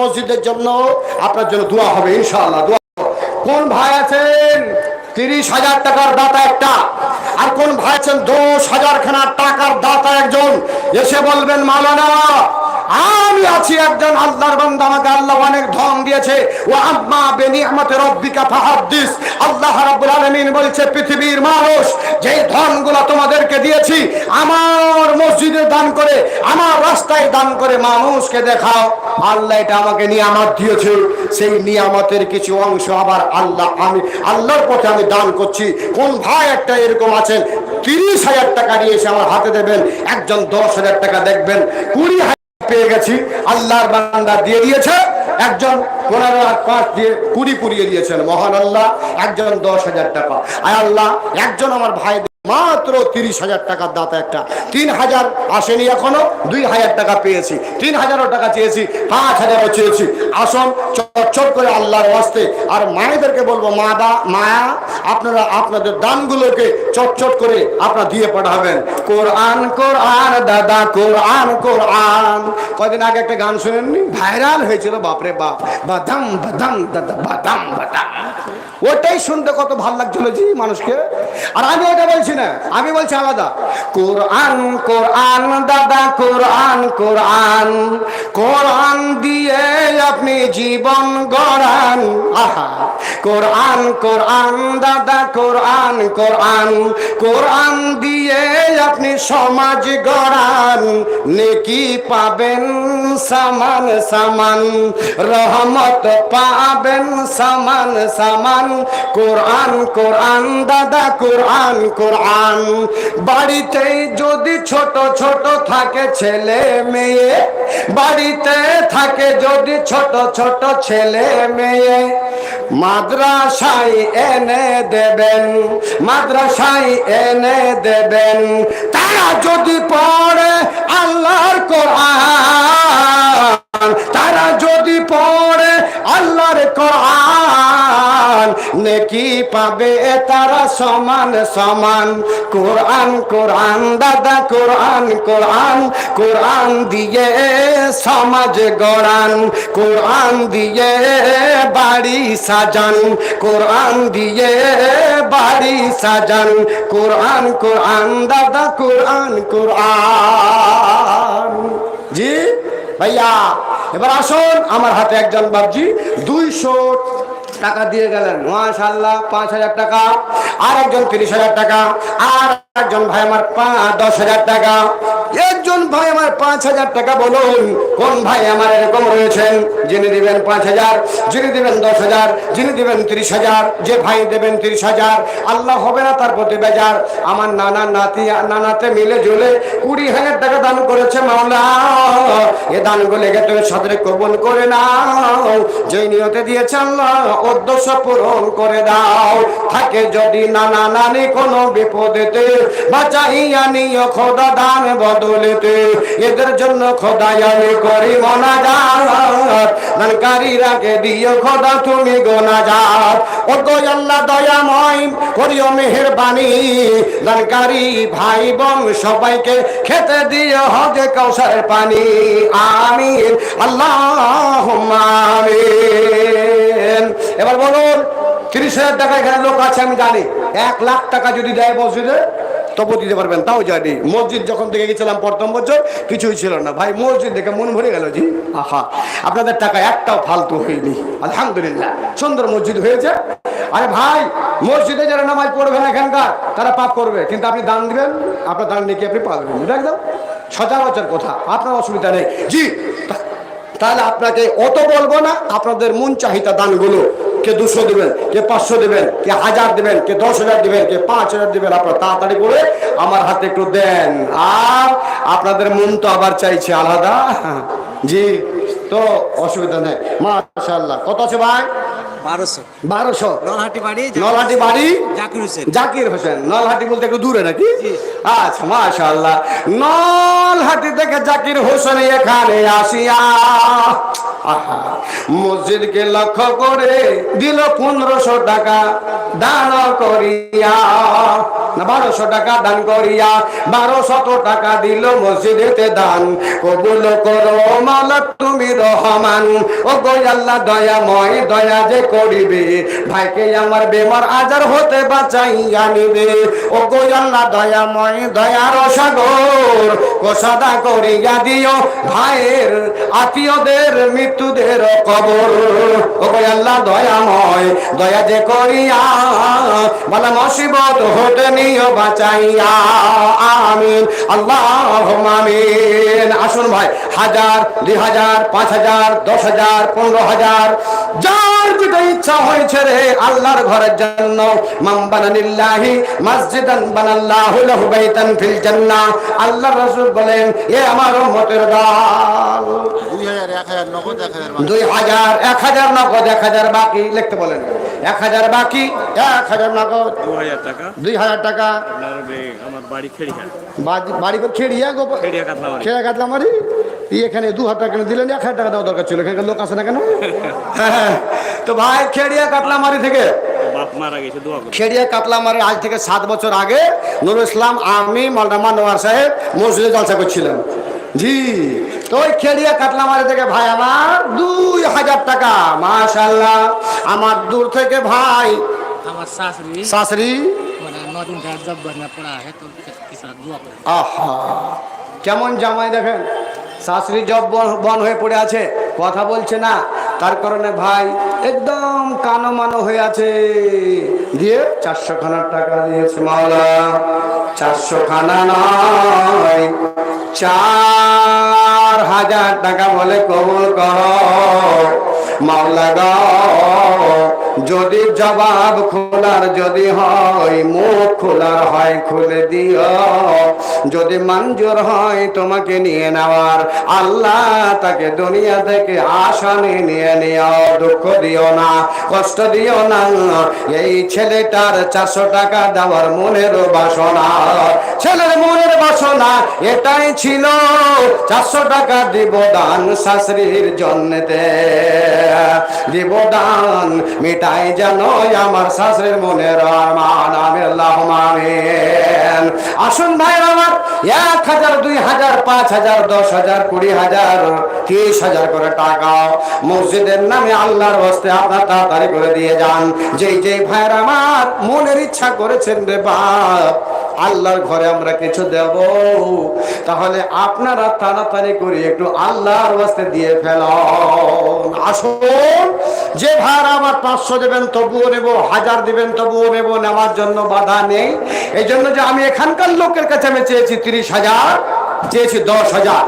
মসজিদের জন্য আপনার জন্য দোয়া হবে, ইনশাআল্লাহ, দোয়া কোন ভাই আছেন? তিরিশ হাজার টাকার দাতা একটা। আর কোন ভাই আছেন? দশ হাজার খানার টাকার দাতা একজন। এসে বলবেন, মালানা আমি আছি একজন আল্লাহর বান্দা, আমাকে আল্লাহ অনেক ধন দিয়েছে। ও আম্মা বেনিয়ামতে রব্বিকা, ফাহাদ্দিস। আল্লাহ রাব্বুল আলামিন বলছে, পৃথিবীর মানুষ, যেই ধনগুলো তোমাদেরকে দিয়েছি, আমার মসজিদে দান করে, আমার রাস্তায় দান করে মানুষকে দেখাও। আল্লাহ এটা আমাকে নিয়ামত দিয়েছে। সেই নিয়ামতের কিছু অংশ আবার আল্লাহ, আমি আল্লাহর পথে আমি দান করছি। কোন ভাই একটা এরকম আছেন, তিরিশ হাজার টাকা নিয়ে এসে আমার হাতে দেবেন, একজন দশ হাজার টাকা দেখবেন, কুড়ি পেয়ে গেছি। আল্লাহর বান্দা দিয়ে দিয়েছে। একজন পনেরো আর পাঁচ দিয়ে কুড়ি পুড়িয়ে দিয়েছেন। মহান আল্লাহ, একজন দশ হাজার টাকা। আর আল্লাহ, একজন আমার ভাই মাত্র তিরিশ হাজার টাকার দাতা একটা। তিন হাজার আসেনি এখনও, দুই হাজার টাকা পেয়েছি। তিন হাজারও টাকা চেয়েছি, পাঁচ হাজারও চেয়েছি। আসন, চট করে আল্লাহর ওয়াস্তে আর মায়েদেরকে বলব মা মায়া আপনারা আপনাদের দানগুলোকে চটচট করে আপনারা দিয়ে পাঠাবেন। কোরআন কোরআন, দাদা, কোরআন কোরআন। কয়েকদিন আগে একটা গান শুনেননি? ভাইরাল হয়েছিল, বাপরে বাপ। বাদাম বাদাম, দাদা, বাদাম বাদাম। ওটাই শুনতে কত ভালো লাগছিল জি মানুষকে। আর আমি ওটা বলছি না, আমি বলছি আলাদা। কোরআন কোরআন, দাদা, কোরআন কোরআন। কোরআন দিয়ে আপনি জীবন গড়ান। আহা। কোরআন কোরআন, দাদা, কোরআন কোরআন। কোরআন দিয়ে আপনি সমাজ গড়ান। নেকি পাবেন সামান সামান, রহমত পাবেন সামান সামান। কোরআন কোরআন দাদা, কোরআন কোরআন। বাড়িতে যদি ছোট ছোট থাকে ছেলে মেয়ে, বাড়িতে থাকে যদি ছোট ছোট ছেলে মেয়ে, মাদ্রাসায় এনে দেবেন, মাদ্রাসায় এনে দেবেন। তারা যদি পড়ে আল্লাহর কোরআন তারা যদি পড়ে আল্লাহর কোরআন, নেকি পাবে তারা সমান সমান। কোরআন কোরআন, দাদা, কোরআন কোরআন কোরআন দিয়ে সমাজ গড়ান। কোরআন দিয়ে বাড়ি সাজান। কোরআন দিয়ে বাড়ি সাজান। কোরআন কোরআন, দাদা, কোরআন কোরআন। জি? ভাইয়া, এবার আসুন, আমার হাতে একজন বাবজি দুইশো টাকা দিয়ে গেলেন। মাশাল্লাহ পাঁচ হাজার টাকা, আর একজন তিরিশ হাজার টাকা, আর একজন ভাই আমার পাঁচ, দশ হাজার টাকা। একজন ভাই আমার পাঁচ হাজার টাকা বলুন, কোন ভাই আমার এরকম রয়েছেন? যিনি দিবেন পাঁচ হাজার, যিনি দিবেন দশ হাজার, যিনি দিবেন তিরিশ হাজার, যে ভাই দেবেন তিরিশ হাজার, আল্লাহ হবে না তার প্রতি বেজার। আমার নানা নাতি, নানাতে মিলে জুলে কুড়ি হাজার টাকা দান করেছে মাওলা। এ দানগুলো লেগে তুমি সাদরে কবুল করে নাও। যেই নিয়তে দিয়েছে আল্লাহ উদ্দেশ্য পূরণ করে দাও। থাকে যদি নানা নানি কোনো বিপদেতে বাঁচাইয়া নিও খোদা দান বদলেতে। এদের জন্য খোদাই আমি করি মনা যাত দানকারীরাকে দিও খোদা, তুমি গোনা যাত ও গো আল্লাহ দয়াময়, করিও মেহেরবানি। দানকারী ভাই বোন, সবাইকে খেতে দিও হজে কৌশলের পানি। আমিন আল্লাহ আমিন। এবার বলুন, তিরিশ হাজার টাকা এখানে লোক আছে, আমি জানি। এক লাখ টাকা যদি দেয় মসজিদে তবু দিতে পারবেন, তাও জানি মসজিদ যখন থেকে গেছিলাম প্রথম বছর, কিছুই ছিল না। ভাই, মসজিদ দেখে মন ভরে গেল জি আহা, আপনাদের টাকা একটাও ফালতু হয়নি। আলহামদুলিল্লাহ, সুন্দর মসজিদ হয়েছে। আরে ভাই, মসজিদে যারা নামাজ পড়বেন এখানকার, তারা পাপ করবে। কিন্তু আপনি দান দিবেন, আপনার দান নিয়ে আপনি পাবেন একদম সচরাচর কথা, আপনার অসুবিধা নেই। জি তাহলে আপনাকে অত বলব না, আপনাদের মন চাহিদা দানগুলো। কে দুশো দেবেন কে পাঁচশো দেবেন কে হাজার দেবেন কে দশ হাজার দেবেন কে পাঁচ হাজার দেবেন আপনারা তাড়াতাড়ি করে আমার হাতে একটু দেন। আর আপনাদের মন তো আবার চাইছে আলাদা। জি তো অসুবিধা নেই। মাশাল্লাহ কত আছে ভাই? বারোশো। বারোশো। নলহাটি বাড়ি নলহাটি বাড়ি? জাকির হোসেন। জাকির হোসেন। নলহাটি বলতে একটু দূরে নাকি? আচ্ছা মাশাআল্লাহ। নলহাটি থেকে জাকির হোসেন এখানে আসিয়া মসজিদকে লক্ষ্য করে দিল পনেরোশো টাকা দান করিয়া। বারোশো টাকা দান করিয়া, বারোশত টাকা দিল মসজিদেতে দান। কবুল করো মালাক তুমি রহমান। ও গো আল্লাহ, দয়াময় দয়া যে করিবে। ভাইকে আমার বেমার আজার হতে বাঁচাইয়া নিবে। ও গো আল্লাহ, দয়াময় দয়ার সাগর কোষাদা করিয়া দিও ভাইয়ের আত্মীয়দের মৃত্যুদের কবর। ও আল্লাহ দয়াময় দয়া যে করিয়া, বলা মুসিবত হতে নিও বাঁচাইয়া। আমিন আল্লাহ আমিন। আসুন ভাই, হাজার দুই হাজার পাঁচ হাজার দশ হাজার পনেরো হাজার যার যেটা ইচ্ছা হয়েছে রে, আল্লাহর ঘরের জন্য। মাম বানানিল্লাহি মসজিদান বানাল্লাহু লাহু বাইতান ফিল জান্নাহ। আল্লাহর রাসূল বলেন, এ আমার উম্মতের দল। দুই হাজার, এক হাজার নগদ। দুই হাজার এক হাজার নগদ এক হাজার বাকি লিখতে বলেন। এক হাজার বাকি এক হাজার নগদ। দুই হাজার টাকা। বাড়ি খেড়িয়া। খেড়িয়া কাতলা মারি এখানে দু হাজার টাকা কেন দিলেন? এক হাজার টাকা দেওয়া দরকার ছিল। এখানকার লোক আছে না কেন? তো ভাই খেড়িয়া থেকে। মারা খেড়িয়া কাটলামারি আজ থেকে সাত বছর আগে নুরুল ইসলাম আমি মৌলানা নোয়ার সাহেব মসজিদে জলসা করছিলাম জি তো ওই খেড়িয়া কাটলামারি থেকে ভাই আমার দুই হাজার টাকা মাশাল্লাহ আমার দূর থেকে ভাই আমার শাশুড়ি শাশুড়ি। আহা কেমন জামাই দেখেন? শাশুড়ি জব বন হয়ে পড়ে আছে কথা বলছে না। তার কারণে ভাই একদম কানো মানো হয়ে আছে। দিয়ে চারশো খানার টাকা দিয়েছে মাওলা। চারশো খানা নয় চার হাজার টাকা বলে কবুল কর। মাওলা গো যদি জবাব খোলার যদি হয়, মুখ খোলার হয়, খুলে দিও। যদি মঞ্জুর হয়, তোমাকে নিয়ে নেওয়ার। আল্লাহ তাকে দুনিয়া থেকে আসানে নিয়ে নিও। দুঃখ দিও না, কষ্ট দিও না। এই ছেলেটার চারশো টাকা দেওয়ার মনের বাসনা। ছেলের মনের বাসনা এটাই ছিল। চারশো টাকা দিব দান শাশুড়ির জন্যতে। দিব দান মিটাই যেন আমার শাশুড়ির মনের রহমান আমি আল্লাহ আসুন ভাই আমার, এক হাজার, দুই হাজার, পাঁচ হাজার, দশ হাজার, কুড়ি হাজার, তিরিশ হাজার করে টাকা মসজিদের নামে আল্লাহর হস্তে আপনার তাড়াতাড়ি করে দিয়ে যান। যেই যেই ভাইয়ের আমার মনের ইচ্ছা করেছেন রে বাপ আল্লাহর ঘরে আমরা কিছু দেব। তাহলে আপনারা তাড়াতাড়ি করে একটু আল্লাহর বাস্তে দিয়ে ফেল আসুন, যে ভার আমার পাঁচশো দেবেন তবুও নেব, হাজার দিবেন তবুও নেব, নেওয়ার জন্য বাধা নেই। এই জন্য যে আমি এখানকার লোকের কাছে আমি চেয়েছি তিরিশ হাজার, চেয়েছি দশ হাজার।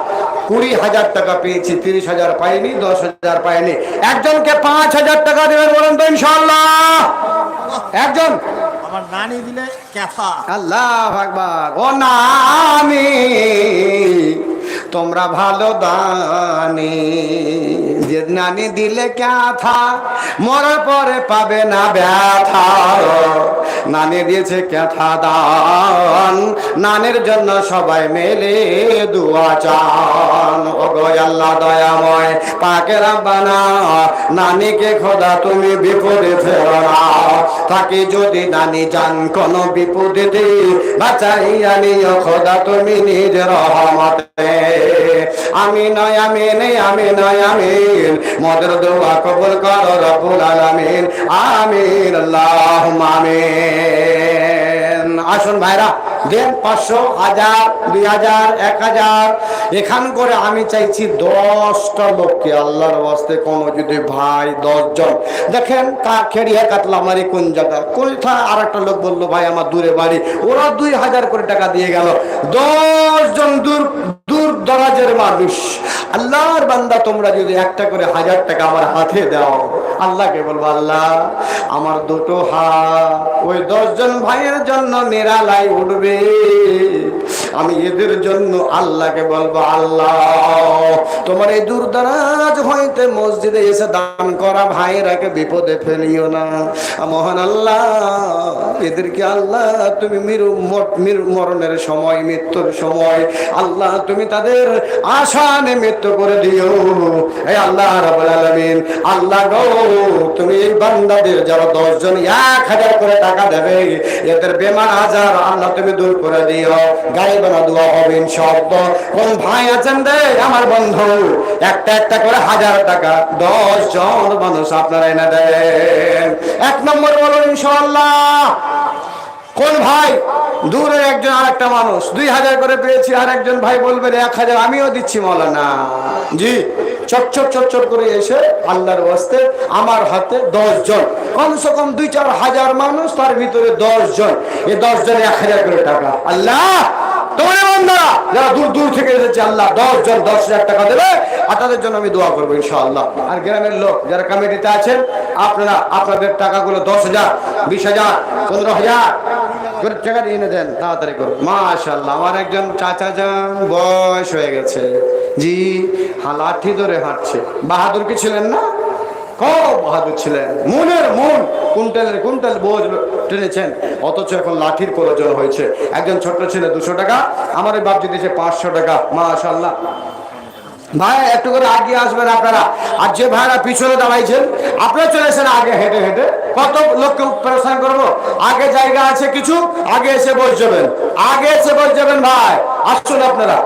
কুড়ি হাজার টাকা পেয়েছি, তিরিশ হাজার পাইনি, দশ হাজার পাইনি। একজনকে পাঁচ হাজার টাকা দেবেন বলেন তো ইনশাল্লাহ একজন আমার নানি দিলে ক্যাফা। আল্লাহ আকবার। ও নানি তোমরা ভালো দানি। যে নানি দিলে ক্যাথা মরার পরে পাবে না ব্যথা। নানি দিয়েছে ক্যাথা দান? নানের জন্য সবাই মেলে দুয়া চান। ও আল্লাহ দয়াময়, পাকে রাব্বানা, নানিকে খোদা তুমি বিপদে ফেরো না। তাকে যদি নানি যান কোন বিপদে, বাঁচাইয়া নিও খোদা তুমি নিজ রহমতে। আমি আমিন আমিন নেই, আমি নয় আমিন মদের দোয়া কবুল কর রব্বুল আলামিন। আমিন, আল্লাহুম্মা আমিন। আসুন ভাইরা, দেন পাঁচশো হাজার, দুই হাজার, এক হাজার। এখান করে আমি চাইছি দশটা লোককে আল্লাহর বাস্তে কোনো যদি ভাই দশজন। দেখেন কা খেড়িয়া কাতলামারি কোন জায়গা কোনটা আর একটা লোক বলল, ভাই, আমার দূরে বাড়ি। ওরা দুই হাজার করে টাকা দিয়ে গেল। দশজন দূর দূর দরাজের মানুষ। আল্লাহর বান্দা, তোমরা যদি একটা করে হাজার টাকা আমার হাতে দাও, আল্লাহকে বলব, আল্লাহ, আমার দুটো হাত। ওই দশজন ভাইয়ের জন্য নিরালাই উঠবে। আমি এদের জন্য আল্লাহকে বলব, আল্লাহ, তোমার এই দূরদারাজ হইতে মসজিদে এসে দান করা ভাইরাকে বিপদে ফেলিও না। মহান আল্লাহ, এদেরকে আল্লাহ, তুমি মৃত্যু মৃত্যু মরণের সময়, মৃত্যুর সময়, আল্লাহ, তুমি তাদের আশানে মৃত্যু করে দিও। এই আল্লাহ রাব্বুল আলামিন, আল্লাহ গো, তুমি এই বান্দাদের যারা দশজন এক হাজার করে টাকা দেবে, এদের বেমার আজার আল্লাহ তুমি দূর করে দিও। দোয়া হবে ইনশাআল্লাহ। কোন ভাই আছেন রে? আমার বন্ধু। একটা একটা করে হাজার টাকা, দশ জন মানুষ আপনারা এনে দেন। এক নম্বর বলুন ইনশাআল্লাহ। কোন ভাই? দূরের একজন আর একটা মানুষ। দুই হাজার করে পেয়েছি, আর একজন ভাই এক হাজার আমিও দিচ্ছি মৌলানা। জি চটচট চটচট করে এসে আল্লাহর ওয়াস্তে আমার হাতে দশ জন। কমসে কম দুই চার হাজার মানুষ, তার ভিতরে দশ জন। এই দশ জনে এক হাজার করে টাকা। আল্লাহ! যারা দূর দূর থেকে এসেছে, আল্লাহ দশ জন, দশ হাজার টাকা দেবে, আর তাদের জন্য আমি দোয়া করব, ইনশাআল্লাহ। আর গ্রামের লোক যারা কমিটিতে আছেন, আপনারা আপনাদের টাকাগুলো দশ হাজার, বিশ হাজার, পনেরো হাজার টাকা এনে দেন, তাড়াতাড়ি করুন। আমার একজন বয়স হয়ে গেছে। জি ধরে বাহাদুর কি ছিলেন না? খুব বাহাদুর ছিলেন। মনের মন কুইন্টালের কুইন্টাল বোঝ টেনেছেন। অথচ এখন লাঠির প্রয়োজন হয়েছে। একজন ছোট্ট ছেলে দুশো টাকা, আমার ওই বাপ দিয়েছে পাঁচশো টাকা। মাশাল্লাহ ভাই, একটু করে আগে আসবেন আপনারা। আর যে ভাইরা পিছনে দাঁড়াইছেন আপনারা চলে এসেন আগে হেঁটে হেঁটে। কত লোককে পরেশান করব? আগে জায়গা আছে কিছু, আগে এসে বসে যাবেন আগে এসে বসে যাবেন ভাই। আসুন আপনারা।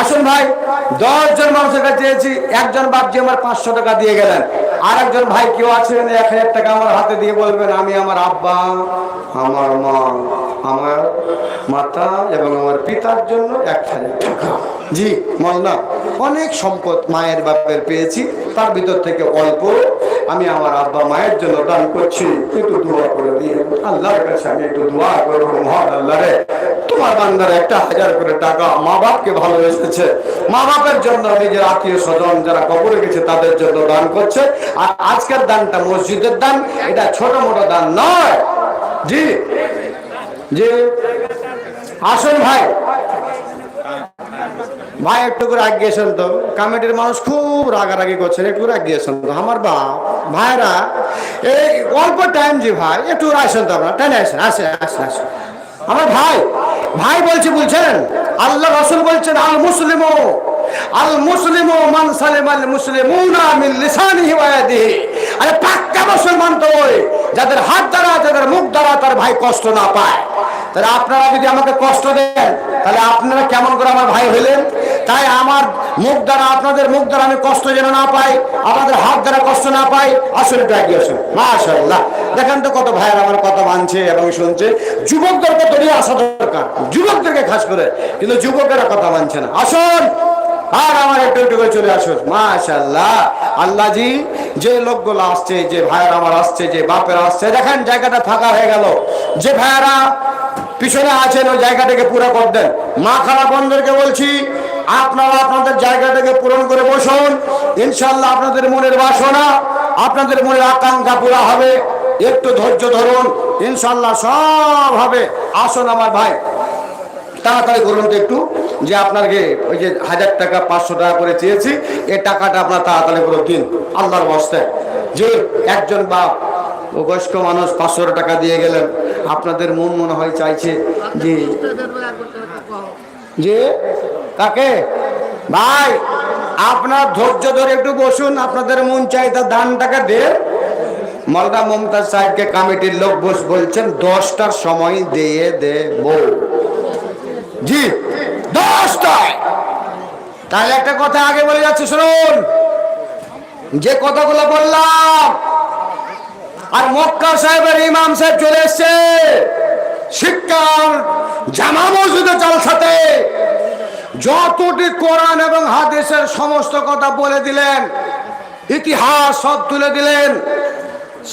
আসুন ভাই দশ জন মানুষের কাছে চেয়েছি একজন বাপজি আমার পাঁচশো টাকা দিয়ে গেলেন। আর একজন ভাই কেউ আছেন এক হাজার টাকা আমার হাতে দিয়ে বলবেন, আমি আমার আব্বা, আমার মা, আমার মাতা এবং আমার পিতার জন্য এক হাজার টাকা। জি মলনা অনেক সম্পদ মায়ের বাপের পেয়েছি, তার ভিতর থেকে অল্প। আমি আমার আব্বা মায়ের জন্য দান করছি, একটু দোয়া করে দিয়ে আল্লাহর কাছে আমি একটু দোয়া করব, মহান আল্লাহ রে। তোমার বান্দার একটা হাজার করে টাকা মা বাপকে ভালোবেসেছে মা বাপের জন্য নিজের আত্মীয় স্বজন যারা কবরে গেছে, তাদের জন্য দান করছে। আর আজকের দানটা মসজিদের দান, এটা ছোট মোটো দান নয়। জি। জি। আসুন ভাই। ভাই, একটু করে আগে এসেন তো। কমিটির মানুষ খুব রাগারাগি করছেন, একটু করে আগে এসেন তো। আমার বা ভাইরা, এই অল্প টাইম জি ভাই, একটু আসেন তো আপনার। টেনে আসেন আসেন আসেন আসেন। আমার ভাই ভাই বলছে, বলছেন, আল্লাহ রসুল বলছেন আল মুসলিম আল মুসলিম মান সালিম আল মিন লিসানিহি ওয়া ইয়াদিহি। আরে পাক্কা মুসলমান তো ওই, যাদের হাত দ্বারা, যাদের মুখ দ্বারা তার ভাই কষ্ট না পায়। তাহলে আপনারা যদি আমাকে কষ্ট দেন, তাহলে আপনারা কেমন করে আমার ভাই হইলেন তাই আমার মুখ দ্বারা, আপনাদের মুখ দ্বারা আমি কষ্ট যেন না পাই, আমাদের হাত দ্বারা কষ্ট না পাই আসলে এগিয়ে আসুন। মাশাল্লাহ দেখেন তো কত ভাইয়ের আমার কথা মানছে এবং শুনছে। যুবকদেরকে দড়িয়ে আসা দরকার? যুবকদেরকে খাস করে, কিন্তু যুবকেরা কথা মানছে না। আসুন! আর আমার একটু একটু করে চলে আসুন। মাশাল্লাহ আল্লাহ জি যে লোকগুলো আসছে, যে ভাইয়েরা আমার আসছে, যে বাপের আসছে, দেখেন জায়গাটা ফাঁকা হয়ে গেল। যে ভাইয়েরা পিছনে আছেন, ওই জায়গাটাকে পুরো করে দেন। মা খারাপ বন্ধুদেরকে বলছি, আপনারা আপনাদের জায়গাটাকে পূরণ করে বসুন। ইনশাল্লাহ আপনাদের মনের বাসনা, আপনাদের মনের আকাঙ্ক্ষা পুরা হবে। একটু ধৈর্য ধরুন ইনশাল্লাহ সব হবে। আসুন আমার ভাই, তাড়াতাড়ি করুন তো একটু। যে আপনাকে ওই যে হাজার টাকা, পাঁচশো টাকা করে চেয়েছি এই টাকাটা আপনার তাড়াতাড়ি করে দিন। আল্লাহর বস্তায় যে একজন বাপ বয়স্ক মানুষ পাঁচশো টাকা দিয়ে গেলেন, আপনাদের মন মনে হয় চাইছে যে যে কাকে? ভাই, আপনার ধৈর্য ধরে একটু বসুন, আপনাদের মন চাই তার দান। টাকা দিয়ে মালদা মমতাজ সাহেবকে কমিটির লোক বস বলছেন, দশটার সময় দিয়ে দেব। জি। দশটায়। তাহলে একটা কথা আগে বলে যাচ্ছে, শুনুন। যে কথাগুলো বললাম, আর মক্কা সাহেবের ইমাম সাহেব চলে এসছে, শিক্ষার জামা মসজিদে চালসাতে যতটি কোরআন এবং হাদিসের সমস্ত কথা বলে দিলেন, ইতিহাস সব তুলে দিলেন,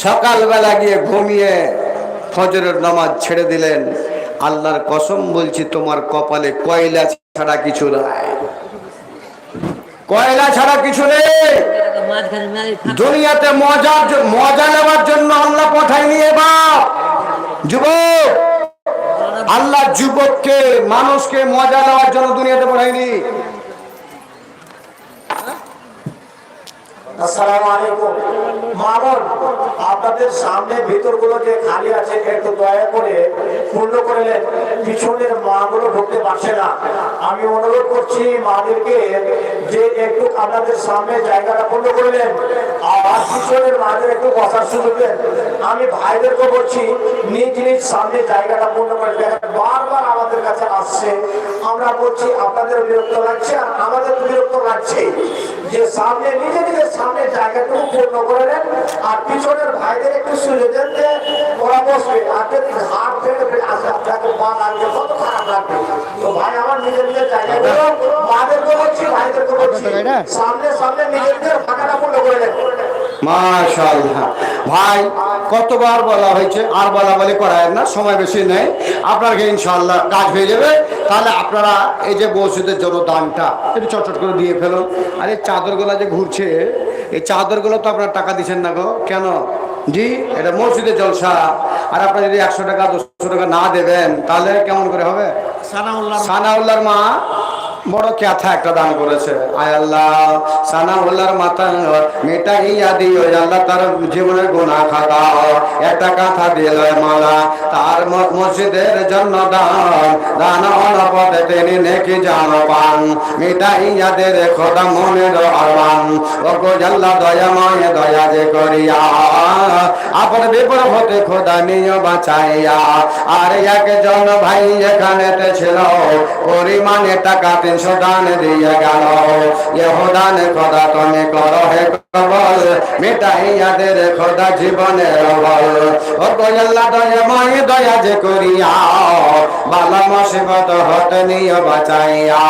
সকালবেলা গিয়ে ঘুমিয়ে ফজরের নামাজ ছেড়ে দিলেন। আল্লাহর কসম বলছি, তোমার কপালে কয়লা ছাড়া কিছু নাই। কয়লা ছাড়া কিছু নেই। দুনিয়াতে মজার মজা নেওয়ার জন্য আল্লাহ পাঠাই নিয়ে বাপ যুবক, আল্লাহ যুবককে, মানুষকে মজা নেওয়ার জন্য দুনিয়াতে পাঠায়নি। আসসালামু আলাইকুম। মামুন, আপনাদের সামনে ভিতরগুলো যে খালি আছে, একটু দয়া করে পূর্ণ করে পিছনের মাগুলো ঢুকতে পারছে না। আমি অনুরোধ করছি মাদেরকে যে একটু আপনাদের সামনে জায়গাটা পূর্ণ করে নেন। আর পিছনের মাদের একটু বসার সুযোগ আমি ভাইদেরকে বলছি, নিজ নিজ সামনে জায়গাটা পূর্ণ করে দেন বারবার আমাদের কাছে আসছে আমরা বলছি আপনাদের বিরক্ত লাগছে আর আমাদের বিরক্ত লাগছে। যে সামনে নিজে নিজের সামনে জায়গাটুকু পূর্ণ করে নেন আর পিছনের ভাইদের একটু সুযোগ দেন যে ওরা বসবে। আর যদি হাত ফেলে ফেলে আসে আপনাকে পা লাগবে কত খারাপ লাগবে? তো ভাই আমার নিজের নিজের জায়গাগুলো মাদেরকে বলছি ভাইদেরকে বলছি সামনে সামনে নিজের নিজের ফাঁকাটা পূর্ণ করে নেন। মাশাআল্লাহ। ভাই কতবার বলা হয়েছে? আর বলা বলি করায় না সময় বেশি নেই। আপনাকে ইনশাল্লাহ কাজ হয়ে যাবে। তাহলে আপনারা এই যে মসজিদের জন্য দানটা একটু চটচট করে দিয়ে ফেলুন। আর এই চাদরগুলো যে ঘুরছে এই চাদরগুলো তো আপনারা টাকা দিচ্ছেন না গো। কেন? জি এটা মসজিদের জলসা। আর আপনারা যদি একশো টাকা দুশো টাকা না দেবেন তাহলে কেমন করে হবে? সানাউল্লাহ সানাউল্লাহর মা। বড় ক্যাথা একটা দান করেছে। আয় আল্লাহ, সানাউল্লাহর মাথা মেটাইয়া দিও আল্লাহ, তার জীবনের গুণা খাতা। একটা কাঁথা দিল মালা, তার মসজিদের জন্য দান। দান অনপদে তিনি নেকি জানো পান মিটাইয়া দে রে খোদা মনের আরমান ও গো আল্লাহ, দয়াময়, দয়া যে করিয়া। আপন বিপদ হতে খোদা নিয়ে বাঁচাইয়া। আর একজন ভাই এখানেতে ছিল, পরিমাণে টাকা তিনশো দান দিয়ে গেল। ইহুদান খোদা তুমি করো হে কবল মিটাইয়া দে রে খোদা জীবনের বল ও গোয়াল্লা দয়াময় দয়া যে করিয়া, বালা মুসিবত হতে নিয়ে বাঁচাইয়া।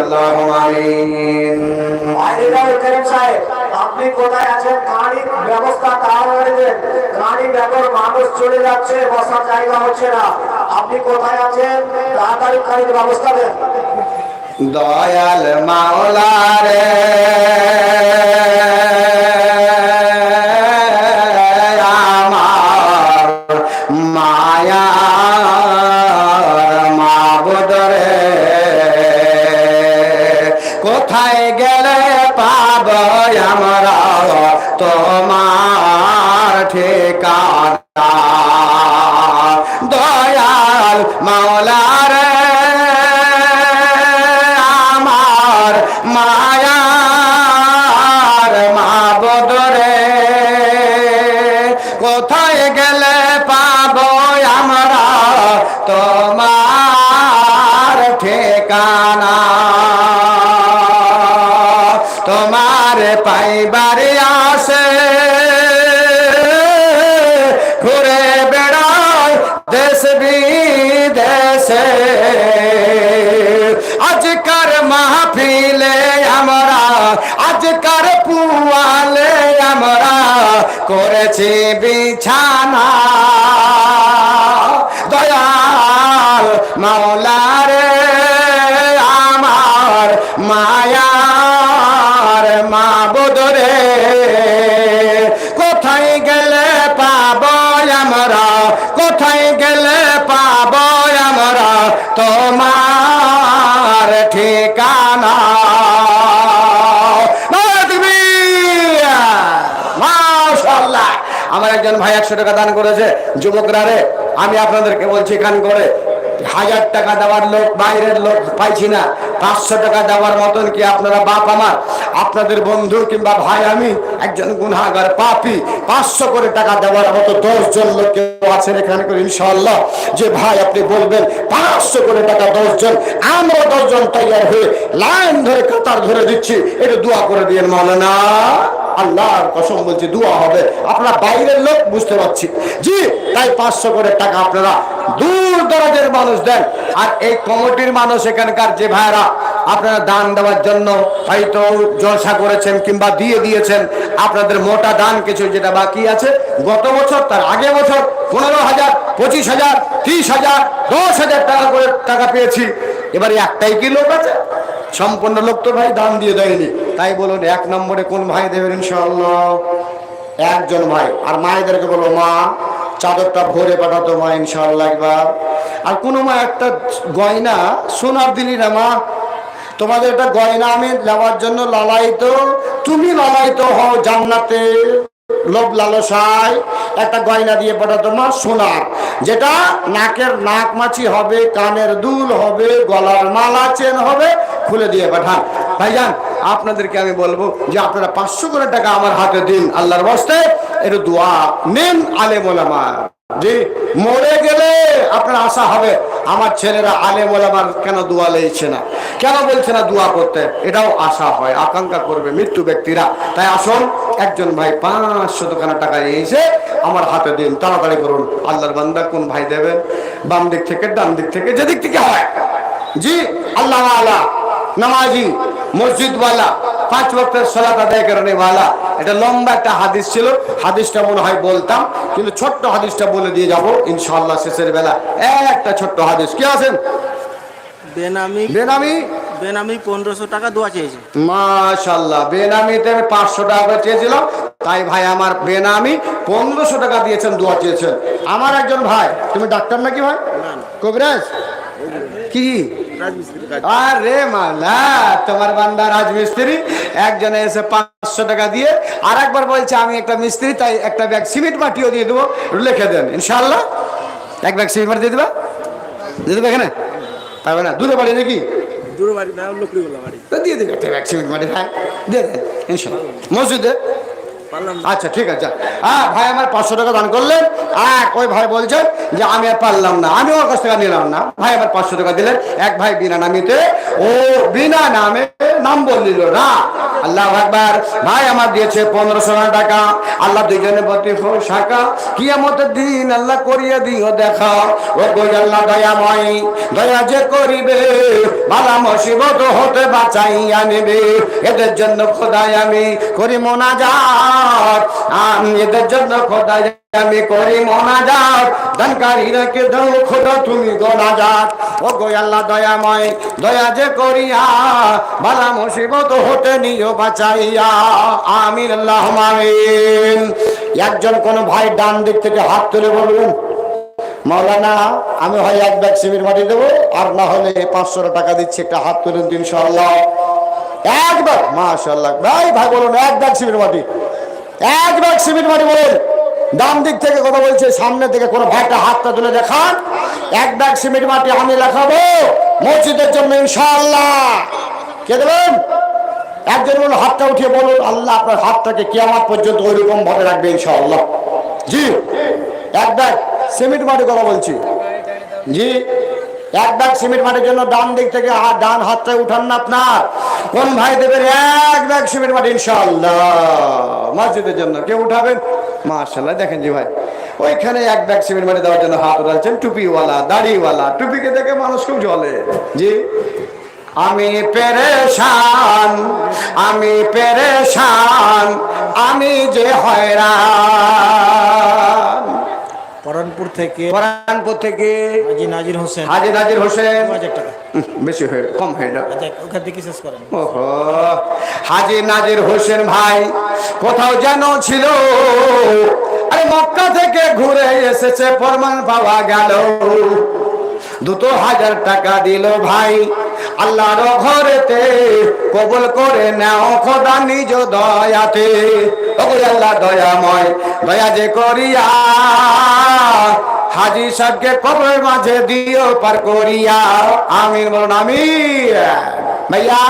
আল্লাহুম্মা আমিন। আপনি কোথায় আছেন? গাড়ির ব্যবস্থা তাড়াতাড়ি দেন গাড়ি ব্যাপার মানুষ চলে যাচ্ছে, বসার জায়গা হচ্ছে না। আপনি কোথায় আছেন? তাড়াতাড়ি ব্যবস্থা দেন। দয়াল মাওলা রে। বিদেশে আজকার মাহফিলে আমরা আজকার পুয়ালে আমরা করেছি বিছানা। দয়াল মাওলারে একজন ভাই একশো টাকা দান করেছে। যুবকরা রে, আমি আপনাদেরকে বলছি এখান করে। হাজার টাকা দেওয়ার লোক, বাইরের লোক পাইছি না। পাঁচশো টাকা দেওয়ার মতন কি আপনারা বাপ আমার? আপনাদের বন্ধু কিংবা ভাই আমি একজন গুনাগার পাপি। পাঁচশো করে টাকা দেওয়ার মতো দশ জন লোক কেউ আছেন এখানে করে ইনশাল্লাহ যে ভাই আপনি বলবেন, পাঁচশো করে টাকা দশ জন আমরা দশ জন তৈরি হয়ে লাইন ধরে কাতার ধরে দিচ্ছি। এটা দোয়া করে দিয়ে মাওলানা। আল্লাহর কসম বলছি, দোয়া হবে। আপনারা বাইরের লোক বুঝতে পারছি। জি, তাই পাঁচশো করে টাকা আপনারা দূর দরাজের মানুষ দেন। আর এই কমিটির মানুষ এখানকার যে ভাইরা, আপনারা দান দেওয়ার জন্য হয়তো জলসা করেছেন কিংবা দিয়ে দিয়েছেন, আপনাদের মোটা দান কিছু যেটা বাকি আছে, গত বছর, তার আগে বছর পনেরো হাজার, পঁচিশ হাজার, ত্রিশ হাজার, দশ হাজার টাকা করে টাকা পেয়েছি। এবারে একটাই কি লোক আছে? সম্পূর্ণ লোক তো ভাই দান দিয়ে দেয়নি। তাই বলুন, এক নম্বরে কোন ভাই দেবেন ইনশাল্লাহ একজন ভাই। আর মায়েদেরকে বলব, মা, চাদরটা ভরে পাঠাতো মা ইনশাল্লাহ একবার। আর কোনো মা, একটা গয়না, সোনার দিলি না মা। তোমাদের একটা গয়না আমি নেওয়ার জন্য লালায়িত, তুমি লালায়িত হও জান্নাতে। লোভ লালসায় একটা গয়না দিয়ে পাঠাতো মা সোনার। যেটা নাকের নাক মাছি হবে, কানের দুল হবে, গলার মালা চেন হবে, খুলে দিয়ে পাঠান। ভাইজান, আপনাদেরকে আমি বলব যে আপনারা পাঁচশো করে টাকা আমার হাতে দিন আল্লাহর বস্তে এটা দোয়া নিন বলে ওলামা জি, মরে গেলে আপনার আশা হবে। আমার ছেলেরা আলেম ওলামার কেন দোয়া লেগেছে না? কেন বলছে না দোয়া করতে? এটাও আশা হয়, আকাঙ্ক্ষা করবে মৃত্যু ব্যক্তিরা। তাই আসুন, একজন ভাই পাঁচশো দোকানের টাকা এসে আমার হাতে দিন। তাড়াতাড়ি করুন, আল্লাহর বান্দা কোন ভাই দেবেন? বাম দিক থেকে, ডান দিক থেকে, যেদিক থেকে হয়। জি, আল্লাহ আল্লাহ নামাজি, মসজিদওয়ালা পাঁচ বক্তের সলাত আদায় করে ওয়ালা এটা লম্বা একটা হাদিস ছিল। হাদিসটা মনে হয় বলতাম কিন্তু ছোট্ট হাদিসটা বলে দিয়ে যাব ইনশাআল্লাহ শেষের বেলা। একটা ছোট্ট হাদিস। কি আছেন? বেনামি। বেনামি? বেনামি পনেরোশো টাকা দোয়া চেয়েছে। মাশাল্লাহ বেনামিতে আমি পাঁচশো টাকা চেয়েছিলাম। তাই ভাই আমার বেনামি পনেরোশো টাকা দিয়েছেন দোয়া চেয়েছেন। আমার একজন ভাই তুমি ডাক্তার নাকি ভাই? কবিরাজ? কি? আরে মালা তোমার বান্দা রাজমিস্ত্রি একজনে এসে পাঁচশো টাকা দিয়ে আর একবার বলছে আমি একটা মিস্ত্রি তাই একটা ব্যাগ সিমেন্ট মাটিও দিয়ে দেবো। লিখে দেন ইনশাল্লাহ এক ব্যাগ সিমেন্ট মাটি দিয়ে দেবা? দিয়ে দেবে এখানে? পারবে না। দূরে বাড়ি নাকি? দূর বাড়ি না লকড়িগুলো বাড়ি। দিয়ে দেবে একটা ব্যাগ সিমেন্ট মাটি হ্যাঁ দিয়ে দেন ইনশাল্লাহ মসজিদে আচ্ছা ঠিক আছে। হ্যাঁ ভাই আমার পাঁচশো টাকা দান করলেন। এক ওই ভাই বলছেন যে, আমি আর পারলাম না। আমি ওর কাছ থেকে নিলাম না। ভাই আমার পাঁচশো টাকা দিলেন। এক ভাই বিনা নামিতে, ও বিনা নামে নাম বললিল, না, আল্লাহ একবার ভাই আমার দিয়েছে পনেরোশো টাকা। আল্লাহ দুইজনে প্রতি শাখা কিয়ামতের দিন আল্লাহ করিয়ে দিও দেখা ও গই আল্লাহ দয়াময়, দয়া যে করিবে, বালা মুসিবত হতে বাঁচাইয়া নেবে। এদের জন্য খোদাই আমি করি এদের জন্য খোদাই আমি করি খোদা তুমি গোনাজাত। ও দয়াময়, দয়া যে করিয়া মুসিবত হতে নিও বাঁচাইয়া। আল্লাহ একজন কোন ভাই ডান দিক থেকে হাত তুলে বলবেন, মাওলানা, আমি হয় এক ব্যাগ সিমেন্ট মাটি দেবো, আর না হলে পাঁচশো টাকা দিচ্ছি, একটা হাত তুলেন দিন ইনশাআল্লাহ। একবার মাশাল্লাহ ভাই ভাই বলুন, এক ব্যাগ সিমেন্ট মাটি। এক ব্যাগ সিমেন্ট মাটি বলুন ডান দিক থেকে কথা বলছে, সামনে থেকে কোনো ভাইটা হাতটা তুলে দেখান। এক ব্যাগ সিমেন্ট মাটি আমি লেখাবো মসজিদের জন্য ইনশাআল্লাহ। কে দেবেন? একজন বলুন, হাতটা উঠিয়ে বলুন, আল্লাহ আপনার হাতটাকে কিয়ামাত পর্যন্ত ওইরকম ভাবে রাখবে ইনশাআল্লাহ। জি, এক ব্যাগ সিমেন্ট মাটি কথা বলছি। জি, এক ব্যাগ সিমেন্ট মাটির জন্য ডান দিক থেকে ডান হাতটা উঠান না আপনার। কোন ভাই দেবেন? এক ব্যাগ সিমেন্ট মাটি ইনশাল্লাহ মসজিদের জন্য কেউ উঠাবেন? মার্শাল্লাহ দেখেন জি ভাই। ওইখানে এক ব্যাগ সিমেন্ট মাটি দেওয়ার জন্য হাত উঠাচ্ছেন। টুপিওয়ালা, দাড়িওয়ালা, টুপিকে দেখে মানুষ খুব জ্বলে। জি? আমি পেরেশান আমি পেরেশান, আমি যে হয়রান। পরানপুর থেকে থেকে হাজি নাজির হোসেন। হাজি নাজির হোসেন। হাজার টাকা। বেশি হয়ে কম হয়ে যাবে আচ্ছা ওখান থেকে শেষ করেন। ওহো। হাজি নাজির হোসেন ভাই কোথাও যেন ছিল। আরে মক্কা থেকে ঘুরে এসেছে প্রমাণ পাওয়া গেল। দুটো হাজার টাকা দিল ভাই। আল্লাহর ঘরেতে কবুল করে নাও খোদা নিজ দয়াতে। আল্লাহ দয়াময়, দয়া যে করিয়া। হাজি সাহেবকে কবরের মাঝে দিও, পার করিয়া। আমিন, বলুন আমি ভাইয়া,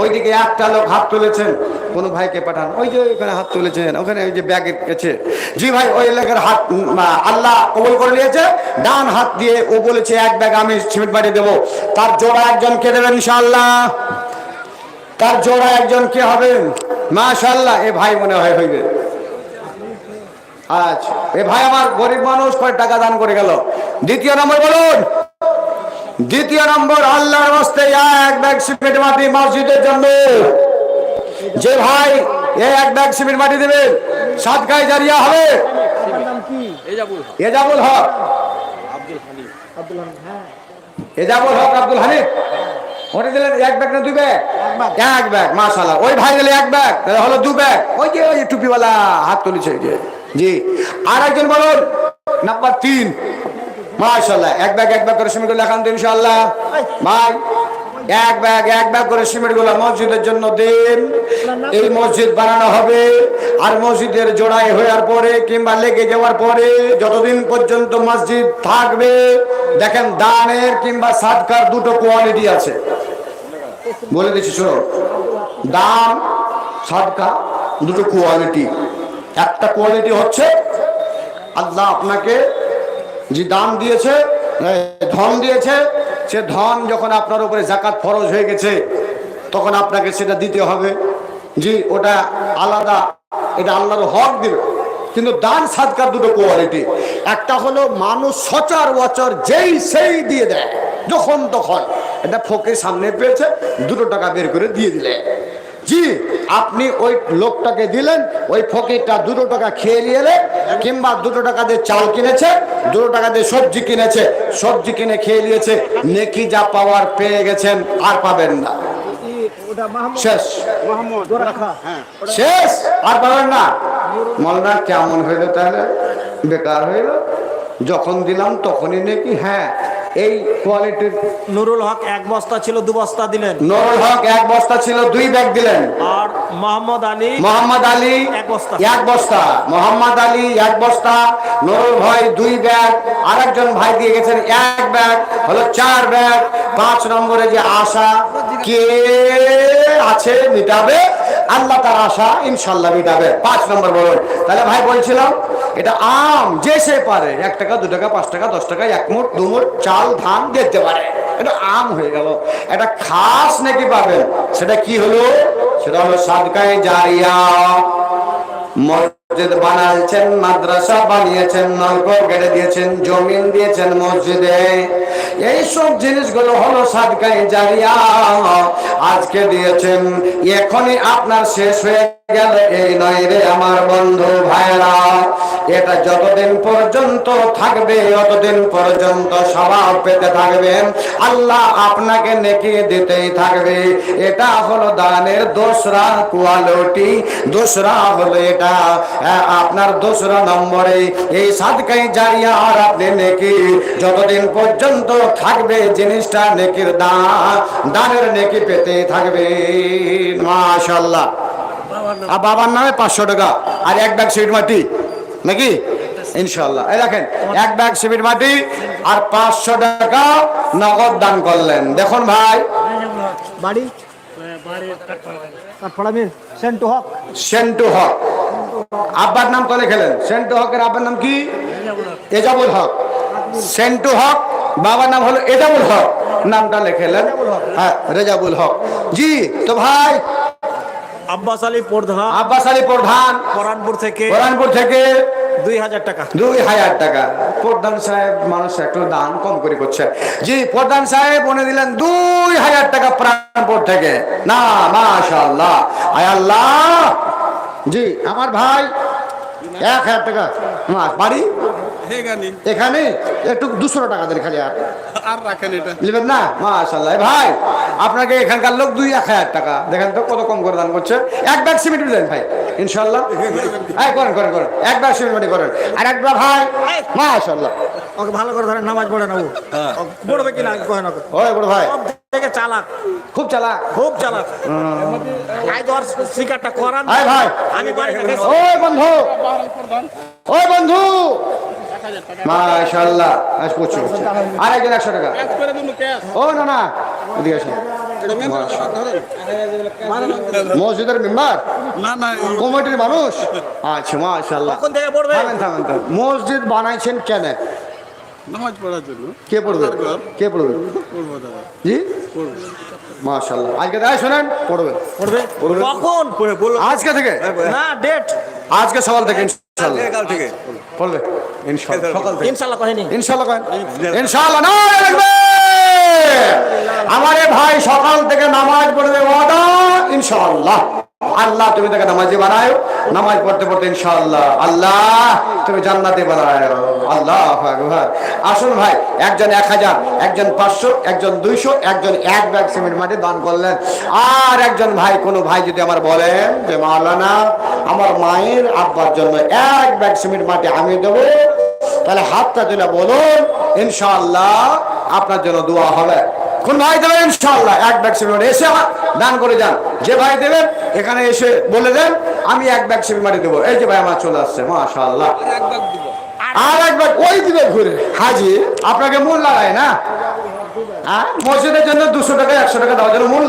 ওইদিকে একটা লোক হাত তুলেছেন, কোন ভাইকে পাঠান। ওই যে ওখানে হাত তুলেছেন, ওখানে ওই যে ব্যাগের কাছে জি ভাই, ওই লোকের হাত আল্লাহ কবুল করে নিয়েছে। ডান হাত দিয়ে ও বলেছে, এক ব্যাগ আমি সিমেন্ট বাড়ি দেবো। তার জোড়া একজন কে দেবেন, ইনশাআল্লাহ? তার জোড়া একজন কে হবেন মাশাআল্লাহ এ ভাই মনে হয় হইবে। আচ্ছা এ ভাই আমার গরিব মানুষ কয় টাকা দান করে গেল? দ্বিতীয় নম্বর বলুন। দ্বিতীয় নম্বর আল্লাহর রাস্তে এক ব্যাগ সিমেন্ট মাটি মসজিদের জন্য। যে ভাই এ এক ব্যাগ সিমেন্ট মাটি দেবে। সাত গায়ে জারিয়া হবে। এজাবুল হক। এজাবুল হক আব্দুল হানিফ। ওটা এক ব্যাগ না দুই ব্যাগ? এক ব্যাগ। মাশাআল্লাহ। ওই ভাই দিলে এক ব্যাগ তাহলে হলো দু ব্যাগ। ওই যে ওই যে টুপিওয়ালা হাত তুলেছে জি। আর একজন বলুন নাম্বার তিন। মাশাল্লাহ এক ব্যাগ এক ব্যাগ করে সময় লেখান তো ইনশাল্লাহ ভাই এক ব্যাগ এক ব্যাগ করে সিমেন্টগুলো মসজিদের জন্য দেন। এই মসজিদ বানানো হবে। আর মসজিদের জোড়াই হওয়ার পরে কিংবা লেগে যাওয়ার পরে যতদিন পর্যন্ত মসজিদ থাকবে, দেখেন দানের কিংবা সাদকার দুটো কোয়ালিটি আছে। বলে দিচ্ছি, শোনো। দান, সাদকা, দুটো কোয়ালিটি। একটা কোয়ালিটি হচ্ছে আল্লাহ আপনাকে যে দান দিয়েছে, ধন দিয়েছে সে ধন যখন আপনার উপরে জাকাত ফরজ হয়ে গেছে, তখন আপনাকে সেটা দিতে হবে। জি, ওটা আলাদা, এটা আল্লাহর হক দিবে। কিন্তু দান সাদকার দুটো কোয়ালিটি একটা হলো মানুষ সচার ওয়াচর যেই সেই দিয়ে দেয়, যখন তখন। এটা ফোকে সামনে পেয়েছে, দুটো টাকা বের করে দিয়ে দিলে। জি আপনি ওই লোকটাকে দিলেন ওই ফকিরটা দুটো টাকা খেয়ে নিয়ে কিংবা দুটো টাকা দিয়ে চাল কিনেছে দুটো টাকা দিয়ে সবজি কিনেছে সবজি কিনে খেয়ে নিয়েছে নেকি যা পাওয়ার পেয়ে গেছেন আর পাবেন না। শেষ। শেষ। আর পাবেন না। মলনা কেমন হইল তাহলে? বেকার হইল? যখন দিলাম তখনই নাকি? হ্যাঁ। এই কোয়ালিটির নুরুল হক এক বস্তা ছিল দু বস্তা দিলেন। নুরুল হক এক বস্তা ছিল দুই ব্যাগ দিলেন। আর মোহাম্মদ আলী মোহাম্মদ আলী এক বস্তা। এক বস্তা। মোহাম্মদ আলী এক বস্তা। নুরুল ভাই দুই ব্যাগ আরেকজন ভাই দিয়ে গেছেন এক ব্যাগ হলো চার ব্যাগ পাঁচ নম্বরে যে আশা কে আছে মিটাবে? আল্লাহ তার আশা ইনশাল্লাহ মিটাবে। পাঁচ নম্বর বলুন, তাহলে ভাই বলছিলাম, এটা আম যে সে পারে, এক টাকা, দু টাকা, পাঁচ টাকা, দশ টাকা, এক মুঠ, দু মুঠ, চাল, ধান দেখতে পারে। এটা আম হয়ে গেল। এটা খাস নাকি পাবেন? সেটা কি হলো? সেটা হলো সাদকায় জারিয়া। মসজিদ বানাইছেন, মাদ্রাসা বানিয়েছেন, নলকূপ গেড়ে দিয়েছেন, জমিন দিয়েছেন মসজিদে। এই সব জিনিসগুলো হলো সাদকাই জারিয়া। আজকে দিয়েছেন, এখনই আপনার শেষ হয়ে গেল এই নয় রে আমার বন্ধু ভাইরা এটা যতদিন পর্যন্ত থাকবে পর্যন্ত স্বভাব পেতে থাকবেন। আল্লাহ আপনাকে নেকি দিতেই থাকবে। এটা হলো দানের দোসরা দোসরা হলো এটা। আপনার দোসরা নম্বরে এই সাদকাই জারিয়া আর আপনি নেকি। যতদিন পর্যন্ত থাকবে জিনিসটা নেকির দান, দানের নেকি থাকবে মাশাল্লাহ আর বাবার নামে পাঁচশো টাকা। আর এক ব্যাগ সিমেন্ট মাটি। নাকি? ইনশাল্লাহ এই দেখেন এক ব্যাগ সিমেন্ট মাটি আর পাঁচশো টাকা নগদ দান করলেন। দেখুন ভাই। বাড়ি? সেন্টু হক। সেন্টু হক। আব্বার নাম তো লিখেলেন সেন্টু হকের আব্বার নাম কি? এজাবুল হক। সেন্টু হক বাবার নাম হলো এজাবুল হক। নামটা লিখেলেন হ্যাঁ রেজাবুল হক। জি তো ভাই আব্বাস আলী প্রধান আব্বাস আলী প্রধান কোরআনপুর থেকে। কোরআনপুর থেকে দুই হাজার টাকা। দুই হাজার টাকা। প্রধান সাহেব মানুষ একটু দান কম করে করছে। জি প্রধান সাহেব বলে দিলেন দুই হাজার টাকা প্রাণপুর থেকে। না মাশাল্লাহ আয় আল্লাহ। জি আমার ভাই এক হাজার টাকা। মা, বাড়ি? এখানে? একটু দুশো টাকা দেন খালি আর। আর রাখেন এটা। নেবেন না? মাশাল্লাহ ভাই আপনাকে এখানকার লোক দুই এক হাজার টাকা। দেখেন তো কত কম করে দান করছে। এক ব্যাগ সিমেন্ট দেন ভাই ইনশাল্লাহ হ্যাঁ করেন করেন করেন। এক ব্যাগ সিমেন্ট করেন। আর একবার ভাই মাশাল্লাহ ওকে ভালো করে ধরেন নামাজ পড়ে নেব। পড়বে কিনা কহেন ওকে। ওই বড় ভাই। সব থেকে চালাক। খুব চালাক। খুব চালাক। আই ধর শিকারটা করান। আয় ভাই। আমি বাড়ি থেকে ওই বন্ধু। ওই বন্ধু। মাশাল্লাহ আজ পড়ছো আর একজন টাকা। ও না না। মসজিদের মেম্বার? না না কমিটির মানুষ? আচ্ছা থেকে পড়বে? থামেন থামেন থামেন। মসজিদ বানাইছেন কেন? নামাজ পড়ার জন্য। কে পড়বে? কে পড়বে? পড়ব দাদা। জি? মাশাল্লাহ আজকে তাই শোনেন পড়বে। পড়বে? পড়বে। কখন? পড়বে বলো। আজকে থেকে? না ডেট আজকে সকাল থেকে ইনশাল্লাহ কাল থেকে। পড়বে? ইনশাল্লাহ সকাল থেকে। ইনশাল্লাহ কহেনি। ইনশাল্লাহ করেন ইনশাল্লাহ না আমার এ ভাই সকাল থেকে নামাজ পড়বে ওয়াদা ইনশাআল্লাহ। আল্লাহ, তুমি তাকে নামাজি বানায়। নামাজ পড়তে পড়তে ইনশাআল্লাহ, আল্লাহ, তুমি জান্নাতে বানায়। আল্লাহ আসুন ভাই, একজন এক হাজার, একজন পাঁচশো, একজন দুইশো, একজন এক ব্যাগ সিমেন্ট মাটি দান করলেন। আর একজন ভাই, কোনো ভাই যদি আমার বলেন যে, মাওলানা, আমার মায়ের আব্বার জন্য এক ব্যাগ সিমেন্ট মাটি আমি দেবো, তাহলে হাতটা তুলে বলুন, ইনশাআল্লাহ আপনার জন্য দোয়া হবে। কোন ভাই দেবেন ইনশাল্লাহ এক ব্যাগ সিমেন্ট এসে দান করে যান। যে ভাই দেবেন এখানে এসে বলে দেন আমি এক ব্যাগ সিমেন্ট দেবো। এই যে ভাই আমার চলে আসছে মাশাআল্লাহ। আর এক ব্যাগ ওই দিবে ঘুরে। হাজি আপনাকে মূল লাগায় না? হ্যাঁ? মসজিদের জন্য দুশো টাকা একশো টাকা দেওয়ার জন্য মূল